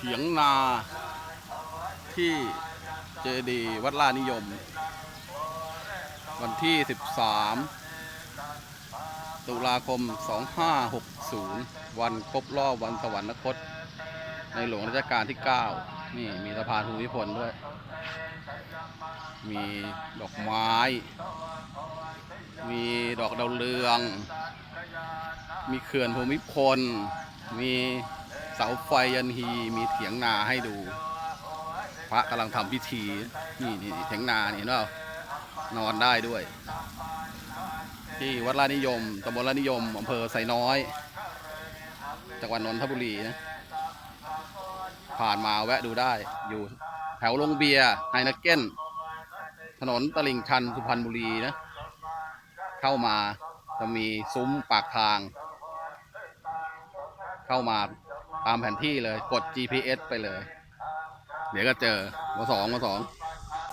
เถียงนาที่เจดีวัดล่านิยม วันที่ 13 ตุลาคม 2560 วันครบรอบวันสวรรคต ในหลวงรัชกาลที่ 9 นี่มีสะพานภูมิพลด้วย มีดอกไม้ มีดอกดาวเรือง มีเขื่อนภูมิพล มี เสาไฟยันฮีมีเถียงนาให้ดู พระกำลังทำพิธี นี่นี่เถียงนานี่เห็นเปล่านอนได้ด้วย ที่วัดลานิยมตำบลลานิยมอำเภอไซน้อย จังหวัดนนทบุรีนะ ผ่านมาแวะดูได้ อยู่แถวโรงเบียร์ไฮนักเก้น ถนนตลิ่งชันสุพรรณบุรีนะ เข้ามาจะมีซุ้มปากทาง เข้ามา ตามแผนที่เลยกด GPS ไปเลย เดี๋ยวก็เจอมาสองมาสอง